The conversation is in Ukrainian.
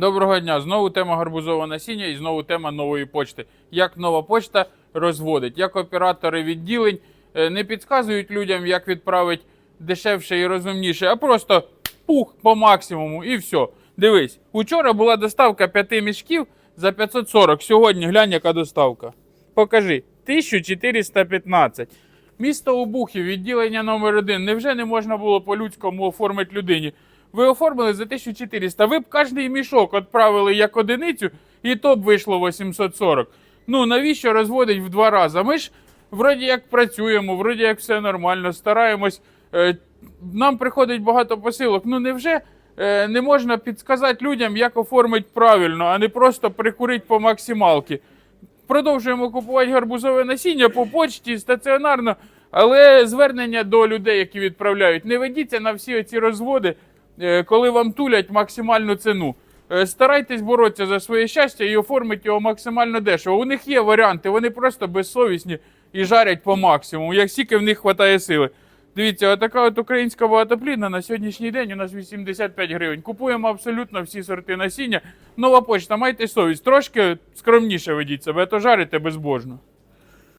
Доброго дня. Знову тема гарбузового насіння і знову тема нової почти. Як нова почта розводить, як оператори відділень е, не підказують людям, як відправити дешевше і розумніше, а просто пух по максимуму і все. Дивись, учора була доставка 5 мішків за 540. Сьогодні глянь, яка доставка. Покажи, 1415. Місто Обухів, відділення номер 1 Невже не можна було по-людському оформити людині? Ви оформили за 1400. Ви б кожний мішок відправили як одиницю, і то б вийшло 840. Ну навіщо розводить в два рази? Ми ж вроді як працюємо, вроді як все нормально, стараємось. Е, нам приходить багато посилок. Ну невже е, не можна підказати людям, як оформити правильно, а не просто прикурити по максималки? продовжуємо купувати гарбузове насіння по почті стаціонарно, але звернення до людей, які відправляють, не ведіться на всі ці розводи, коли вам тулять максимальну ціну. Е, Старайтесь боротися за своє щастя і оформити його максимально дешево. У них є варіанти, вони просто безсовісні і жарять по максимуму, як стільки в них вистачає сили. Дивіться, отака от українська багатоплідна на сьогоднішній день у нас 85 гривень. Купуємо абсолютно всі сорти насіння. Нова почта, майте совість, трошки скромніше ведіть себе, а то жарите безбожно.